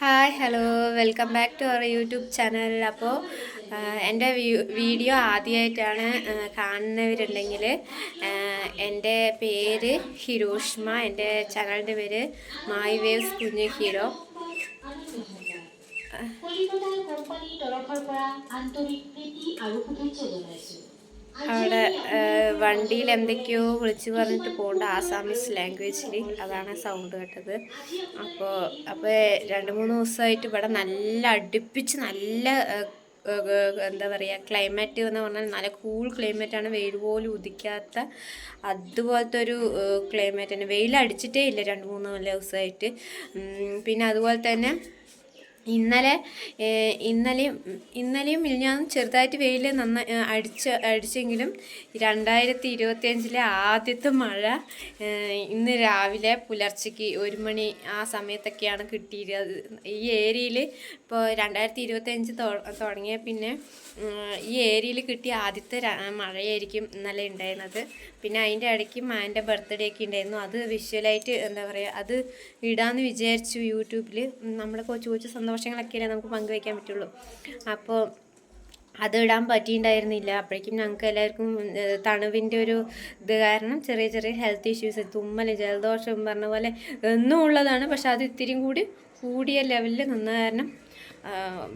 hi hello welcome back to our YouTube channel അപ്പോൾ എൻ്റെ video ആദ്യമായിട്ടാണ് ആ, കാണുന്നവരുണ്ടെങ്കിൽ ആ, എൻ്റെ പേര് ഹിരോഷ്മ എൻ്റെ ചാനലിൻ്റെ പേര് മായ് വേവ്സ് കുഞ്ഞു ഹീറോ পলিটোটাল কোম্পানীৰ তৰফৰ পৰা আন্তৰিক প্ৰীতি আৰু শুভেচ্ছা জনাইছোঁ അവിടെ വണ്ടിയിൽ എന്തൊക്കെയോ വിളിച്ചു പറഞ്ഞിട്ട് പോകേണ്ട ആസാമീസ് ലാംഗ്വേജിൽ അതാണ് സൗണ്ട് കേട്ടത്. അപ്പോൾ അപ്പോൾ രണ്ട് മൂന്ന് ദിവസമായിട്ട് ഇവിടെ നല്ല അടുപ്പിച്ച് നല്ല എന്താ പറയുക ക്ലൈമറ്റ് എന്ന് പറഞ്ഞാൽ നല്ല കൂൾ ക്ലൈമറ്റാണ് വെയിൽ പോലും ഉദിക്കാത്ത അതുപോലത്തെ ഒരു ക്ലൈമറ്റ് തന്നെ. വെയിൽ അടിച്ചിട്ടേ ഇല്ല രണ്ട് മൂന്ന് ദിവസമായിട്ട്. പിന്നെ അതുപോലെ തന്നെ ഇന്നലെ ഇന്നലെയും ഇന്നലെയും മിനിഞ്ഞാന്നും ചെറുതായിട്ട് വെയിൽ നന്നായി അടിച്ച അടിച്ചെങ്കിലും രണ്ടായിരത്തി ഇരുപത്തി അഞ്ചിലെ ആദ്യത്തെ മഴ ഇന്ന് രാവിലെ പുലർച്ചയ്ക്ക് ഒരു മണി ആ സമയത്തൊക്കെയാണ് കിട്ടിയിരുന്നത്. ഈ ഏരിയയിൽ ഇപ്പോൾ രണ്ടായിരത്തി ഇരുപത്തി അഞ്ച് തുടങ്ങിയ പിന്നെ ഈ ഏരിയയിൽ കിട്ടിയ ആദ്യത്തെ മഴയായിരിക്കും ഇന്നലെ ഉണ്ടായിരുന്നത് പിന്നെ അതിന്റെ ഇടയ്ക്ക് മാന്റെ ബർത്ത്ഡേ ഒക്കെ ഉണ്ടായിരുന്നു അത് വിഷ്വലായിട്ട് എന്താ പറയുക അത് ഇടാമെന്ന് വിചാരിച്ചു യൂട്യൂബിൽ നമ്മുടെ കൊച്ചു കൊച്ചു സന്തോഷങ്ങളൊക്കെയല്ലേ നമുക്ക് പങ്കുവയ്ക്കാൻ പറ്റുള്ളൂ. അപ്പോൾ അത് ഇടാൻ പറ്റിയിട്ടുണ്ടായിരുന്നില്ല അപ്പോഴേക്കും ഞങ്ങൾക്ക് എല്ലാവർക്കും തണുവിന്റെ ഒരു ഇത് കാരണം ചെറിയ ചെറിയ ഹെൽത്ത് ഇഷ്യൂസ് തുമ്മൽ ജലദോഷം പറഞ്ഞ പോലെ എന്നും ഉള്ളതാണ്. പക്ഷെ അത് ഇത്തിരിയും കൂടി കൂടിയ ലെവലിൽ നിന്ന കാരണം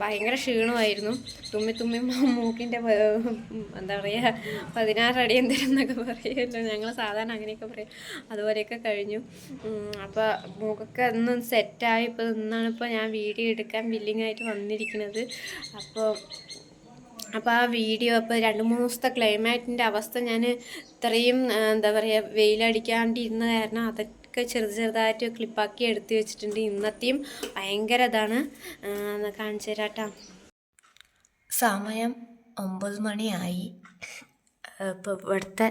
ഭയങ്കര ക്ഷീണമായിരുന്നു. തുമ്മി തുമ്മി മൂക്കിന്റെ എന്താ പറയുക പതിനാറടി എന്നൊക്കെ പറയുമല്ലോ. ഞങ്ങൾ സാധാരണ അങ്ങനെയൊക്കെ പറയും. അതുപോലെയൊക്കെ കഴിഞ്ഞു. അപ്പോൾ മൂക്കൊക്കെ ഒന്നും സെറ്റായി ഇപ്പോൾ നിന്നാണ് ഇപ്പോൾ ഞാൻ വീഡിയോ എടുക്കാൻ ബില്ലിങ്ങായിട്ട് വന്നിരിക്കുന്നത്. അപ്പോൾ അപ്പോൾ ആ വീഡിയോ അപ്പോൾ രണ്ട് മൂന്ന് ദിവസത്തെ ക്ലൈമാറ്റിന്റെ അവസ്ഥ ഞാൻ ഇത്രയും എന്താ പറയുക വെയിലടിക്കാണ്ടിരുന്ന കാരണം അതൊക്കെ ചെറുത് ചെറുതായിട്ട് ക്ലിപ്പാക്കി എടുത്ത് വെച്ചിട്ടുണ്ട്. ഇന്നത്തെയും ഭയങ്കര ഇതാണ്. കാണിച്ചു തരാട്ടാ. സമയം ഒമ്പത് മണിയായി. ഇപ്പോൾ ഇവിടുത്തെ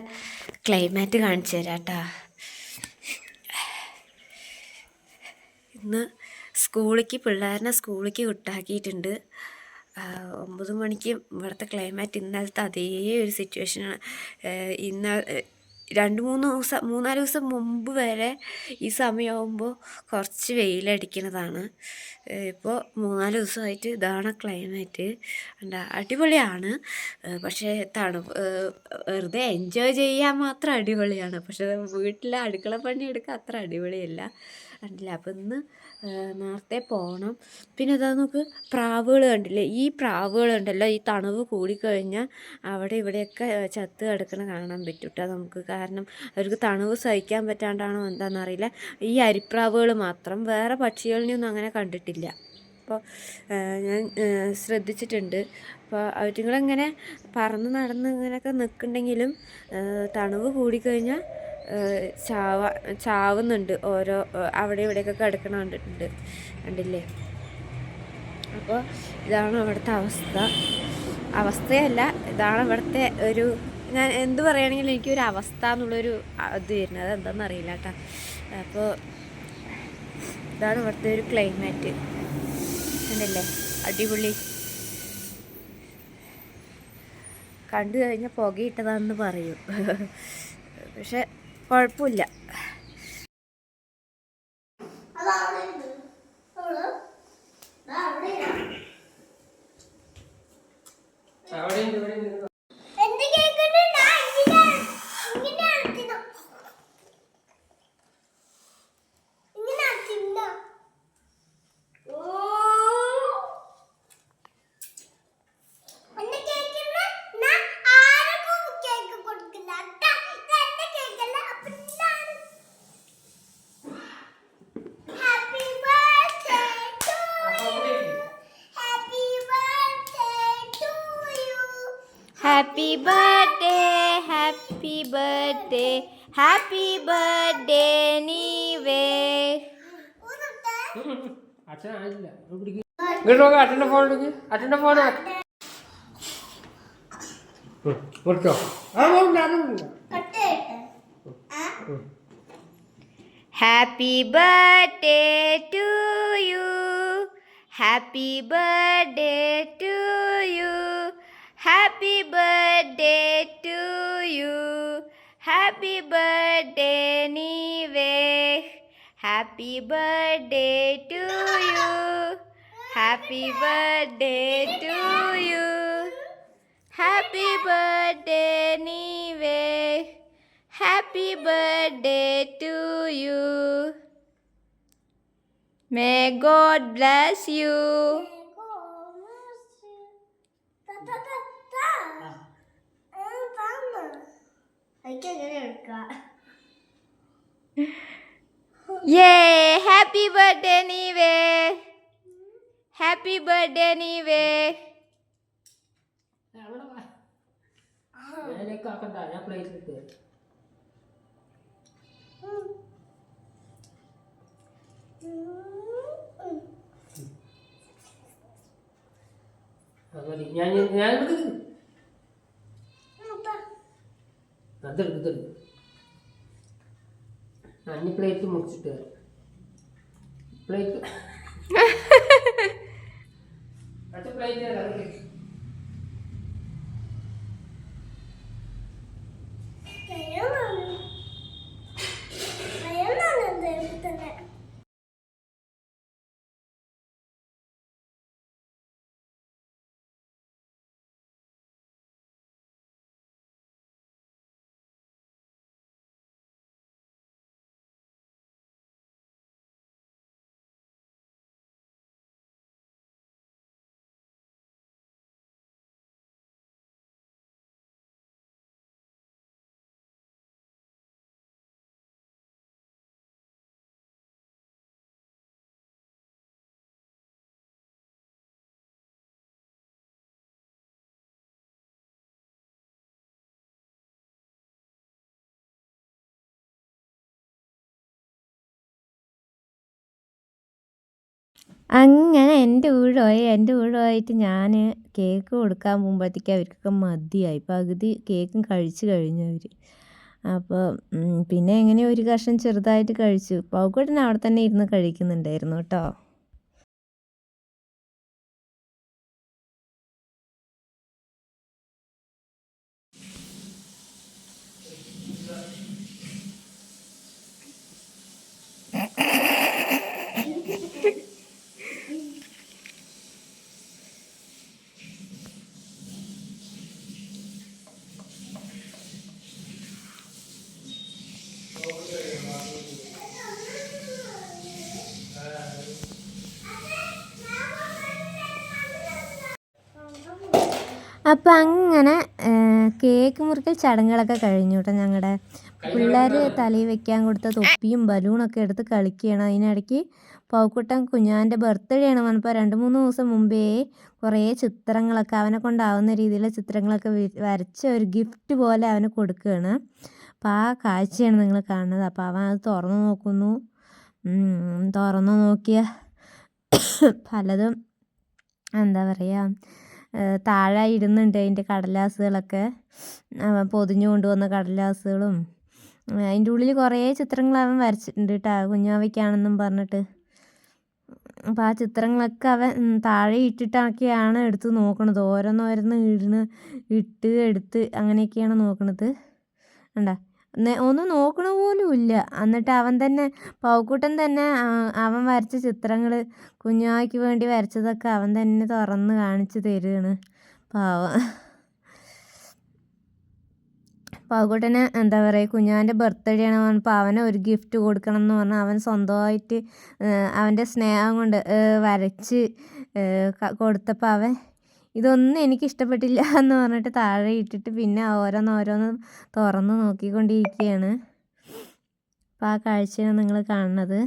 ക്ലൈമാറ്റ് കാണിച്ചു തരാട്ടാ. ഇന്ന് സ്കൂളിലേക്ക് പിള്ളേരനെ സ്കൂളിലേക്ക് വിട്ടാക്കിയിട്ടുണ്ട്. ഒമ്പത് മണിക്ക് ഇവിടുത്തെ ക്ലൈമാറ്റ് ഇന്നലത്തെ അതേ ഒരു സിറ്റുവേഷനാണ് ഇന്ന രണ്ട് മൂന്ന് ദിവസം മൂന്നാൽ ദിവസം മുമ്പ് വരെ ഈ സമയമാകുമ്പോൾ കുറച്ച് വെയിലടിക്കുന്നതാണ്. ഇപ്പോൾ മൂന്നാൽ ദിവസമായിട്ട് ഇതാണ് ക്ലൈമറ്റ്. എന്താ അടിപൊളിയാണ്. പക്ഷേ തണുപ്പ് വെറുതെ എൻജോയ് ചെയ്യാൻ മാത്രം അടിപൊളിയാണ്. പക്ഷേ വീട്ടിലെ അടുക്കള പണി എടുക്കാൻ അത്ര അടിപൊളിയല്ല. കണ്ടില്ല അപ്പം ഇന്ന് നേരത്തെ പോകണം പിന്നെ അതാ നമുക്ക് പ്രാവുകൾ കണ്ടില്ലേ? ഈ പ്രാവുകൾ ഉണ്ടല്ലോ ഈ തണുവ് കൂടിക്കഴിഞ്ഞാൽ അവിടെ ഇവിടെയൊക്കെ ചത്ത് കിടക്കണ കാണാൻ പറ്റും കേട്ടോ നമുക്ക്. കാരണം അവർക്ക് തണുവ് സഹിക്കാൻ പറ്റാണ്ടാണോ എന്താണെന്നറിയില്ല ഈ അരിപ്രാവുകൾ മാത്രം വേറെ പക്ഷികളിനെയൊന്നും അങ്ങനെ കണ്ടിട്ടില്ല. അപ്പോൾ ഞാൻ ശ്രദ്ധിച്ചിട്ടുണ്ട്. അപ്പോൾ അവറ്റിങ്ങളിങ്ങനെ പറന്ന് നടന്ന് ഇങ്ങനെയൊക്കെ നിൽക്കുന്നുണ്ടെങ്കിലും തണുവ് കൂടിക്കഴിഞ്ഞാൽ ചാവ ചാവുന്നുണ്ട്. ഓരോ അവിടെ ഇവിടെയൊക്കെ കിടക്കണ കണ്ടിട്ടുണ്ട്. കണ്ടില്ലേ? അപ്പോൾ ഇതാണ് അവിടുത്തെ അവസ്ഥ. അവസ്ഥയല്ല ഇതാണ് ഇവിടുത്തെ ഒരു ഞാൻ എന്ത് പറയുകയാണെങ്കിലും എനിക്കൊരു അവസ്ഥ എന്നുള്ളൊരു ഇത് വരുന്നത് അതെന്താണെന്ന് അറിയില്ല കേട്ടോ. അപ്പോൾ ഇതാണ് ഇവിടുത്തെ ഒരു ക്ലൈമാറ്റ്. ഉണ്ടല്ലേ അടിപൊളി. കണ്ടു കഴിഞ്ഞാൽ പുകയിട്ടതാണെന്ന് പറയും. പക്ഷെ കുഴപ്പമില്ല. എന്ത് കേൾക്കുന്നു ഞാൻ ഇങ്ങനെ ഇങ്ങനെ അടിക്കുന്നു ഇങ്ങനെ അടിക്കുന്നു ഓ എന്നെ കേൾക്കുന്ന ഞാൻ ആർക്കും കേക്ക് കൊടുക്കില്ല അട്ടാ ഇതെന്റെ കേക്കല്ല അപ്പൊ ഞാൻ happy birthday to you happy birthday to you happy birthday happy birthday happy birthday നീവേ ഊന്നട്ടെ അച്ഛനായില്ല ഇങ്ങോട്ട് നോക്കാം അച്ഛന്റെ ഫോൺ എടുക്ക്. അച്ഛന്റെ ഫോൺ കൊടുത്തോ. ആ happy birthday to you happy birthday to you happy birthday to you happy birthday നീവേ happy birthday to you happy birthday to you happy birthday നീവേ happy birthday to you may God bless you Yeh happy birthday നീവേ. Happy birthday നീവേ. ഞാൻ ഞാൻ അതെടുക്ക് ഇതെടുക്ക് അഞ്ഞ് plate മുറിച്ചിട്ട് plate. Plate അങ്ങനെ എന്റെ ഊഴമായി എന്റെ ഊഴമായിട്ട് ഞാൻ കേക്ക് കൊടുക്കാൻ പോകുമ്പോഴത്തേക്ക് അവർക്കൊക്കെ മതിയായി. പകുതി കേക്കും കഴിച്ചു കഴിഞ്ഞു അവർ അപ്പോൾ പിന്നെ എങ്ങനെ ഒരു കഷ്ണം ചെറുതായിട്ട് കഴിച്ചു. പൗക്കുട്ടൻ അവിടെ തന്നെ ഇരുന്ന് കഴിക്കുന്നുണ്ടായിരുന്നു കേട്ടോ. അപ്പം അങ്ങനെ കേക്ക് മുറിക്കൽ ചടങ്ങുകളൊക്കെ കഴിഞ്ഞു കേട്ടോ ഞങ്ങളുടെ പിള്ളേർ തലയിൽ വെക്കാൻ കൊടുത്ത തൊപ്പിയും ബലൂണൊക്കെ എടുത്ത് കളിക്കുകയാണ് അതിനിടയ്ക്ക് പൗക്കുട്ടൻ കുഞ്ഞാന്റെ ബർത്ത്ഡേ ആണ് വന്നപ്പോൾ രണ്ട് മൂന്ന് ദിവസം മുമ്പേ കുറേ ചിത്രങ്ങളൊക്കെ അവനെ കൊണ്ടാവുന്ന രീതിയിലുള്ള ചിത്രങ്ങളൊക്കെ വരച്ച ഒരു ഗിഫ്റ്റ് പോലെ അവന് കൊടുക്കുകയാണ് അപ്പോൾ ആ കാഴ്ചയാണ് നിങ്ങൾ കാണുന്നത്. അപ്പോൾ അവൻ അത് തുറന്നു നോക്കുന്നു. തുറന്നു നോക്കിയ പലതും എന്താ പറയുക താഴെ ഇടുന്നുണ്ട് അതിന്റെ കടലാസുകളൊക്കെ. അവൻ പൊതിഞ്ഞു കൊണ്ടുവന്ന കടലാസുകളും. അതിന്റെ ഉള്ളിൽ കുറേ ചിത്രങ്ങൾ അവൻ വരച്ചിട്ടുണ്ട് കേട്ടോ കുഞ്ഞാവയ്ക്കാണെന്നും പറഞ്ഞിട്ട്. അപ്പോൾ ആ ചിത്രങ്ങളൊക്കെ അവൻ താഴെ ഇട്ടിട്ടൊക്കെയാണ് എടുത്ത് നോക്കണത്. ഓരോന്നോരോന്ന് ഇടുന്ന് ഇട്ട് എടുത്ത് അങ്ങനെയൊക്കെയാണ് നോക്കണത്. കണ്ടാ? ഒന്നും നോക്കണ പോലും ഇല്ല. എന്നിട്ട് അവൻ തന്നെ പൗക്കുട്ടൻ തന്നെ അവൻ വരച്ച ചിത്രങ്ങൾ കുഞ്ഞായ്ക്ക് വേണ്ടി വരച്ചതൊക്കെ അവൻ തന്നെ തുറന്ന് കാണിച്ചു തരുകയാണ് പാവം. പാവക്കുട്ടന് എന്താ പറയുക കുഞ്ഞാന്റെ ബർത്ത്ഡേ ആണ് പറഞ്ഞപ്പോൾ അവന് ഒരു ഗിഫ്റ്റ് കൊടുക്കണം എന്ന് പറഞ്ഞാൽ അവൻ സ്വന്തമായിട്ട് അവന്റെ സ്നേഹം കൊണ്ട് വരച്ച് കൊടുത്തപ്പോൾ അവൻ ഇതൊന്നും എനിക്ക് ഇഷ്ടപ്പെട്ടില്ല എന്ന് പറഞ്ഞിട്ട് താഴെ ഇട്ടിട്ട് പിന്നെ ഓരോന്ന് ഓരോന്ന് തുറന്ന് നോക്കിക്കൊണ്ടിരിക്കുകയാണ് അപ്പോൾ ആ കാഴ്ചയാണ് നിങ്ങൾ കാണുന്നത്.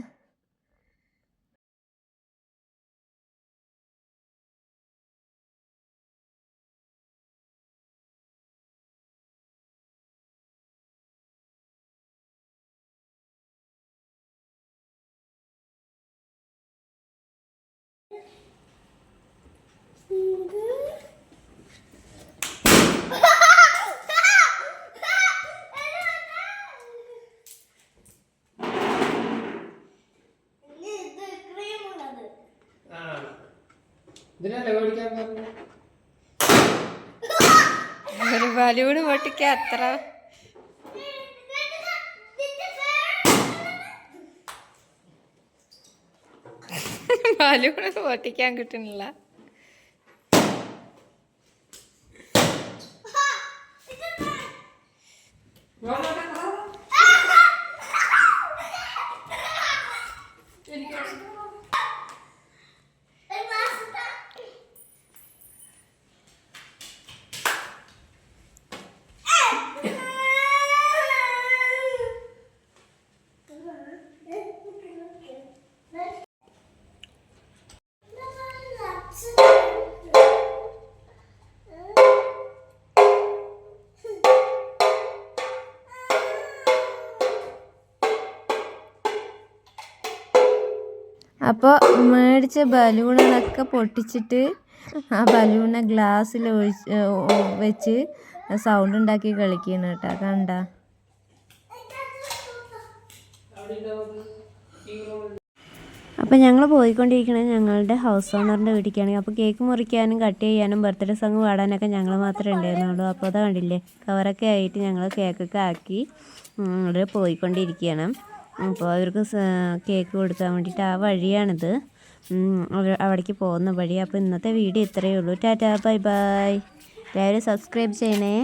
ഒരു ബലൂണ് പൊട്ടിക്കാൻ അത്ര. ബലൂണ് പൊട്ടിക്കാൻ കിട്ടുന്നില്ല. അപ്പോൾ മേടിച്ച ബലൂണുകളൊക്കെ പൊട്ടിച്ചിട്ട് ആ ബലൂണെ ഗ്ലാസ്സിൽ ഒഴിച്ച് വെച്ച് സൗണ്ട് ഉണ്ടാക്കി കളിക്കുന്നു കേട്ടോ. കണ്ട? അപ്പോൾ ഞങ്ങൾ പോയിക്കൊണ്ടിരിക്കുന്നത് ഞങ്ങളുടെ ഹൗസ് ഓണറിന്റെ വീട്ടിലേക്കാണ്. അപ്പോൾ കേക്ക് മുറിക്കാനും കട്ട് ചെയ്യാനും ബർത്ത്ഡേ സോങ് പാടാനൊക്കെ ഞങ്ങൾ മാത്രമേ ഉണ്ടായിരുന്നുള്ളൂ. അപ്പോൾ അത് കണ്ടില്ലേ? കവറൊക്കെ ആയിട്ട് ഞങ്ങൾ കേക്കൊക്കെ ആക്കി അവിടെ പോയിക്കൊണ്ടിരിക്കുകയാണ് അപ്പോൾ അവർക്ക് കേക്ക് കൊടുക്കാൻ വേണ്ടിയിട്ട് ആ വഴിയാണിത്. അവിടേക്ക് പോകുന്ന വഴി. അപ്പോൾ ഇന്നത്തെ വീഡിയോ ഇത്രയേ ഉള്ളൂ. Tata bye bye. എല്ലാവരും സബ്സ്ക്രൈബ് ചെയ്യണേ.